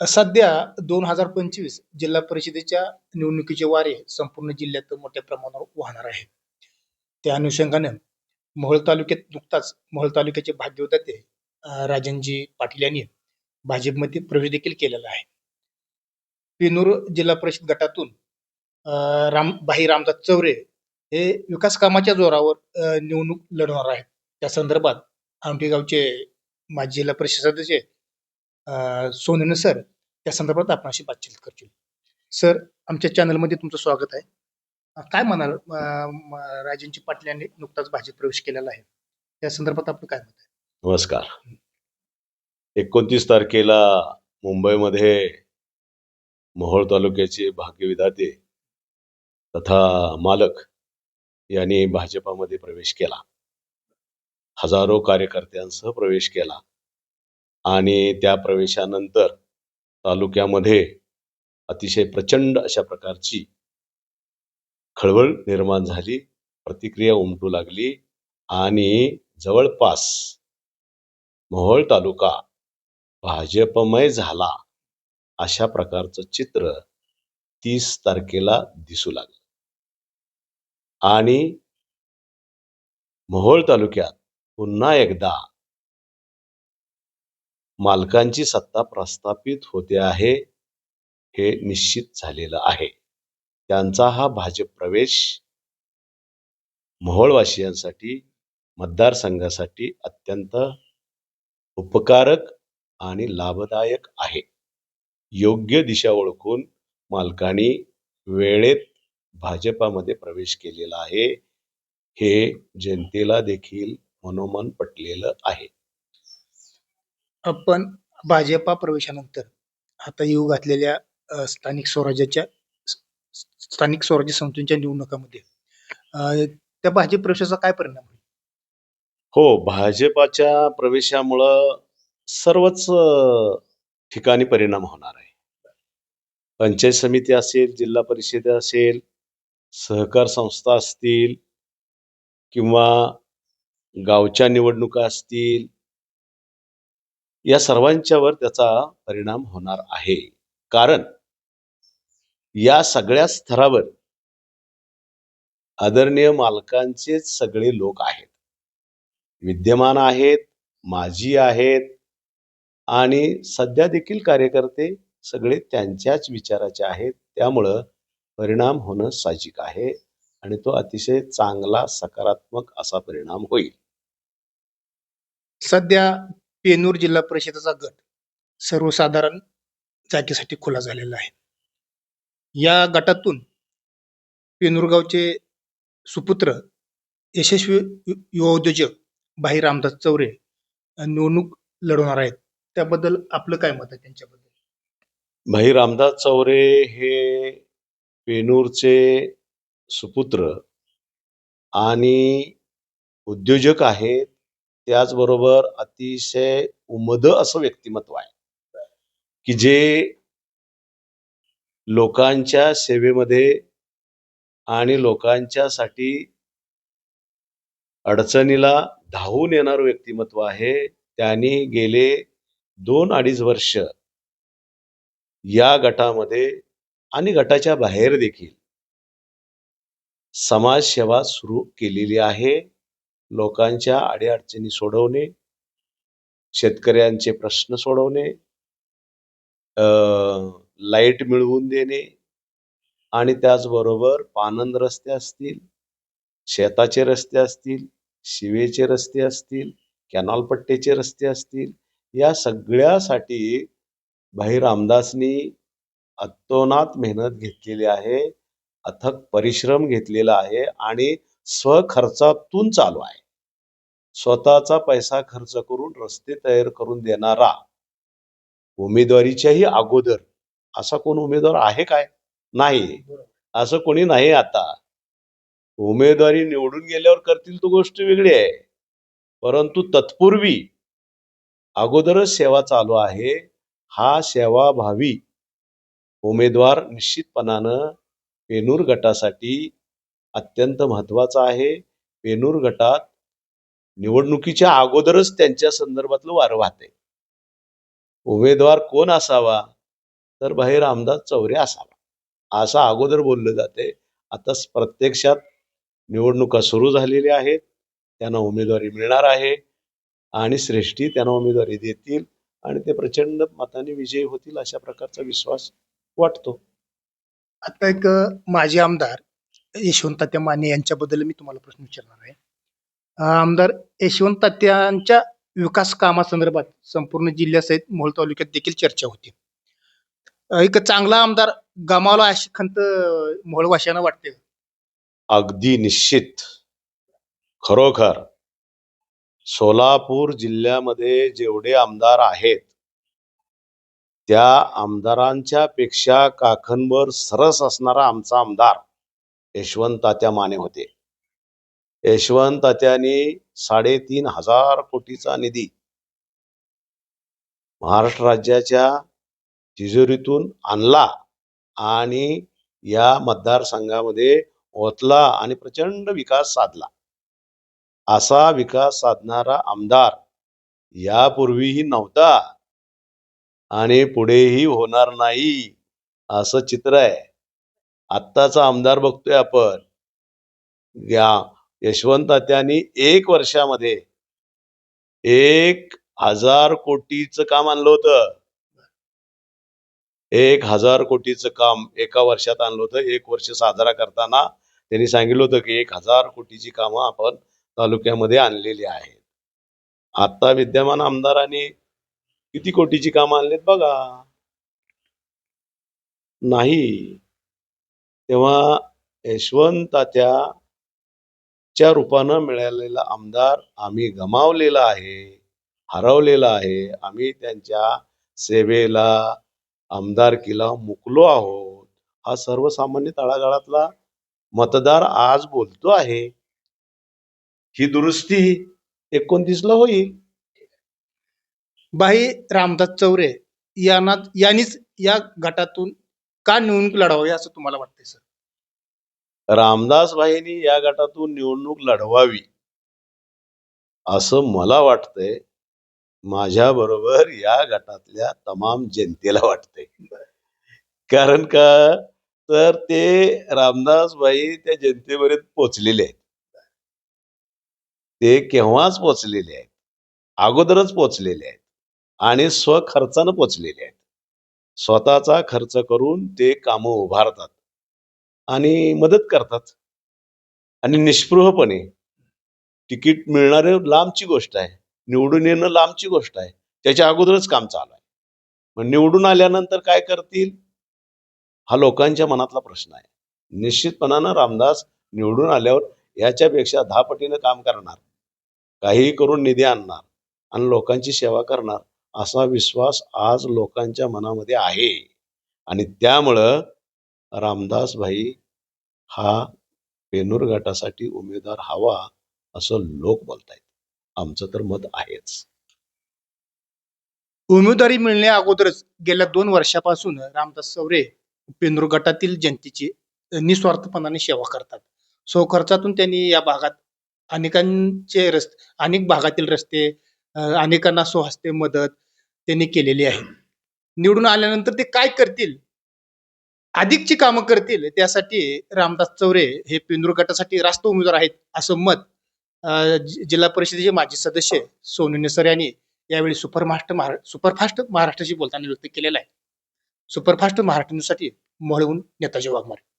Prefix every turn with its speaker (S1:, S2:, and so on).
S1: सध्या दोन हजार पंचवीस जिल्हा परिषदेच्या निवडणुकीचे वारे संपूर्ण जिल्ह्यात मोठ्या प्रमाणावर वाहणार आहे त्या अनुषंगाने मोहोळ तालुक्यात नुकताच मोहोळ तालुक्याचे भाग्यवदाते राजनजी पाटील यांनी भाजपमध्ये प्रवेश देखील केलेला आहे. पिनूर जिल्हा परिषद गटातून अं, राम भाई रामदास चौरे हे विकास कामाच्या जोरावर निवडणूक लढवणार आहेत. त्या संदर्भात आमटेगावचे माजी जिल्हा परिषद सदस्य अं, सर त्या संदर्भात आपण अशी बातचीत करतील. सर आमच्या चॅनलमध्ये तुमचं स्वागत आहे. काय म्हणाल राजेंची पाटील यांनी नुकताच भाजप प्रवेश केलेला आहे? त्या संदर्भात आपण काय म्हणत आहे?
S2: नमस्कार. एकोणतीस तारखेला मुंबईमध्ये मोहोळ तालुक्याचे भाग्यविधाते तथा मालक यांनी भाजपामध्ये प्रवेश केला. हजारो कार्यकर्त्यांसह प्रवेश केला. आणि त्या प्रवेशानंतर तालुक्यामध्ये अतिशय प्रचंड अशा प्रकारची खळबळ निर्माण झाली प्रतिक्रिया उमटू लागली आणि जवळपास मोहोळ तालुका भाजपमय झाला अशा प्रकारचं चित्र तीस तारखेला दिसू लागलं. आणि मोहोळ तालुक्यात पुन्हा एकदा मालकांची सत्ता प्रस्थापित होते आहे हे निश्चित झालेलं आहे. त्यांचा हा भाजप प्रवेश मोहोळवासियांसाठी मतदारसंघासाठी अत्यंत उपकारक आणि लाभदायक आहे. योग्य दिशा ओळखून मालकांनी वेळेत भाजपामध्ये प्रवेश केलेला आहे हे जनतेला देखील मनोमन पटलेलं आहे.
S1: आपण भाजपा प्रवेशानंतर आता येऊ घातलेल्या स्थानिक स्वराज्याच्या स्थानिक स्वराज्य संस्थेच्या निवडणुकामध्ये. त्या भाजप प्रवेशाचा काय परिणाम होईल?
S2: हो भाजपाच्या प्रवेशामुळं सर्वच अ, ठिकाणी परिणाम होणार आहे. पंचायत समिती असेल जिल्हा परिषद असेल सहकार संस्था असतील किंवा गावच्या निवडणुका असतील या सर्वांच्यावर त्याचा परिणाम होणार आहे. कारण या सगळ्या स्तरावर आदरणीय मालकांचेच सगळे लोक आहेत. विद्यमान आहेत माजी आहेत आणि सध्या देखील कार्यकर्ते सगळे त्यांच्याच विचाराचे आहेत. त्यामुळं परिणाम होणं साहजिक आहे आणि तो अतिशय चांगला सकारात्मक असा परिणाम होईल.
S1: सध्या पेनूर जिल्हा परिषदेचा गट सर्वसाधारण जागेसाठी खुला झालेला आहे. या गटातून पेनूरगावचे सुपुत्र यशस्वी यु- युवा उद्योजक भाई रामदास चौरे निवडणूक लढवणार आहेत. त्याबद्दल आपलं काय मत आहे त्यांच्याबद्दल?
S2: भाई रामदास चौरे हे पेनूरचे सुपुत्र आणि उद्योजक आहेत. त्याचबरोबर अतिशय उमद असं व्यक्तिमत्व आहे. की जे लोकांच्या सेवेमध्ये आणि लोकांच्यासाठी अडचणीला धावून येणारं व्यक्तिमत्व आहे त्यांनी गेले दोन अडीच वर्ष या गटामध्ये आणि गटाच्या बाहेर देखील समाजसेवा सुरू केलेली आहे. लोकांच्या अडीअडचणी सोडवणे शेतकऱ्यांचे प्रश्न सोडवणे अं, लाइट मिळवून देणे आणि त्याचबरोबर पानंद रस्ते असतील शेताचे रस्ते असतील शिवेचे रस्ते असतील कॅनॉलपट्टीचे रस्ते असतील या सगळ्यासाठी भाई रामदासनी अतोनात मेहनत घेतलेली आहे अथक परिश्रम घेतलेला आहे आणि स्वखर्चातून चालू आहे. स्वतःचा पैसा खर्च करून रस्ते तयार करून देणारा. उमेदवारीच्याही अगोदर. असा कोण उमेदवार आहे काय? नाही. असं कोणी नाही आता. उमेदवारी निवडून गेल्यावर करतील तो गोष्ट वेगळी आहे. परंतु तत्पूर्वी अगोदरच सेवा चालू आहे. हा सेवाभावी उमेदवार निश्चितपणानं पेनूर गटासाठी अत्यंत महत्त्वाचा आहे. पेनूर गटात निवडणुकीच्या अगोदरच त्यांच्या संदर्भातलं वारं वाहते उमेदवार कोण असावा? तर बाहेर रामदास चौरे असावा. असं अगोदर बोललं जाते आता प्रत्यक्षात निवडणुका सुरू झालेल्या आहेत. त्यांना उमेदवारी मिळणार आहे. आणि श्रेष्ठी त्यांना उमेदवारी देतील. आणि ते प्रचंड मताने विजयी होतील अशा प्रकारचा विश्वास वाटतो.
S1: आता एक माजी आमदार यशवंत माने यांच्याबद्दल मी तुम्हाला प्रश्न विचारणार आहे. आमदार यशवंत तात्यांच्या विकास कामासंदर्भात संपूर्ण जिल्ह्यासहित मोहोळ तालुक्यात देखील चर्चा होती. एक चांगला आमदार गमावला अशी खंत मोहोळ वाटते.
S2: अगदी निश्चित. खरोखर सोलापूर जिल्ह्यामध्ये जेवढे आमदार आहेत त्या आमदारांच्या पेक्षा काखनभर सरस असणारा आमचा आमदार यशवंत तात्या माने होते. यशवंतात्यांनी साडेतीन हजार कोटीचा निधी महाराष्ट्र राज्याच्या तिजोरीतून आणला आणि या मतदारसंघामध्ये ओतला आणि प्रचंड विकास साधला. असा विकास साधणारा आमदार यापूर्वीही नव्हता आणि पुढेही होणार नाही असं चित्र आहे. आत्ताचा आमदार बघतोय आपण. या यशवंत त्यांनी एक वर्षामध्ये एक हजार कोटीचं काम आणलं होतं. एक हजार कोटीचं काम एका वर्षात आणलं होतं. एक वर्ष साजरा करताना त्यांनी सांगितलं होतं की एक हजार कोटीची कामं आपण तालुक्यामध्ये आणलेली आहेत. आता विद्यमान आमदारांनी किती कोटीची कामं आणलीत बघा. नाही. तेव्हा यशवंत च्या रूपानं मिळालेला आमदार आम्ही गमावलेला आहे हरवलेला आहे. आम्ही त्यांच्या सेवेला आमदारकीला मुकलो आहोत. हा सर्वसामान्य तळागाळातला मतदार आज बोलतो आहे. ही दुरुस्ती एकोणतीसला होईल.
S1: भाई रामदास चौरे यांना यांनीच या गटातून का निवडणूक लढावी असं तुम्हाला वाटतंय सर?
S2: रामदासभाईंनी या गटातून निवडणूक लढवावी असं मला वाटतंय. माझ्या बरोबर या गटातल्या तमाम जनतेला वाटतंय. कारण का? तर ते रामदासभाई त्या जनतेपर्यंत पोचलेले आहेत. ते केव्हाच पोचलेले आहेत? अगोदरच पोचलेले आहेत. आणि स्वखर्चानं पोचलेले आहेत. स्वतःचा खर्च करून ते कामं उभारतात. आणि मदत करतात. आणि निष्पृहपणे. तिकीट मिळणारे लांबची गोष्ट आहे. निवडून येणं लांबची गोष्ट आहे. त्याच्या अगोदरच काम चालू आहे. मग निवडून आल्यानंतर काय करतील? हा लोकांच्या मनातला प्रश्न आहे. निश्चितपणानं रामदास निवडून आल्यावर याच्यापेक्षा दहा पटीनं काम करणार. काहीही करून निधी आणणार आणि लोकांची सेवा करणार असा विश्वास आज लोकांच्या मनामध्ये आहे. आणि त्यामुळं रामदास भाई हा पेनूर गटासाठी उमेदवार हवा असं लोक बोलतायत. आमचं तर मत आहेच.
S1: उमेदवारी मिळण्या अगोदरच गेल्या दोन वर्षापासून रामदास सवरे पेंदूर गटातील जनतेची निस्वार्थपणाने सेवा करतात. स्वखर्चातून त्यांनी या भागात अनेकांचे रस्ते अनेक भागातील रस्ते अनेकांना स्वहस्ते मदत त्यांनी केलेली आहे. निवडून आल्यानंतर ते काय करतील? अधिकची कामं करतील त्यासाठी रामदास चौरे हे पेंदूर गटासाठी रास्त उमेदवार आहेत असं मत जि- जिल्हा परिषदेचे माजी सदस्य सोनू निसर यांनी यावेळी सुपरफास्ट महारा सुपरफास्ट महाराष्ट्राशी बोलताना व्यक्त केलेला आहे. सुपरफास्ट महाराष्ट्रासाठी मळवून नेताजी वाघमारे.